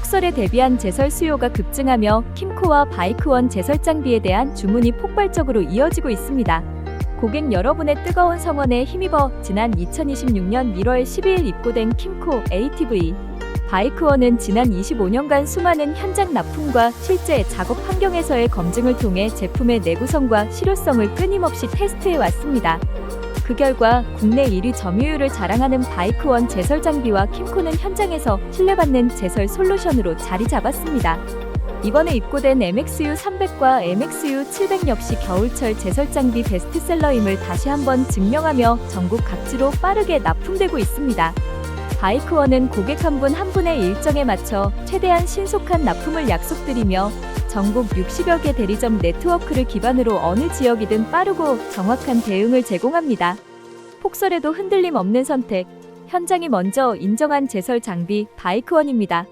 폭설에 대비한 제설 수요가 급증하며 킴코와 바이크원 제설 장비에 대한 주문이 폭발적으로 이어지고 있습니다. 고객 여러분의 뜨거운 성원에 힘입어 지난 2026년 1월 12일 입고된 킴코 ATV 바이크원은 지난 25년간 수많은 현장 납품과 실제 작업 환경에서의 검증을 통해 제품의 내구성과 실효성을 끊임없이 테스트해 왔습니다. 그 결과 국내 1위 점유율을 자랑하는 바이크원 제설 장비와 킴코는 현장에서 신뢰받는 제설 솔루션으로 자리 잡았습니다. 이번에 입고된 MXU 300과 MXU 700 역시 겨울철 제설 장비 베스트셀러임을 다시 한번 증명하며 전국 각지로 빠르게 납품되고 있습니다. 바이크원은 고객 한 분한 분의 일정에 맞춰 최대한 신속한 납품을 약속드리며 전국 60여 개 대리점 네트워크를 기반으로 어느 지역이든 빠르고 정확한 대응을 제공합니다. 폭설에도 흔들림 없는 선택, 현장이 먼저 인정한 제설 장비 바이크원입니다.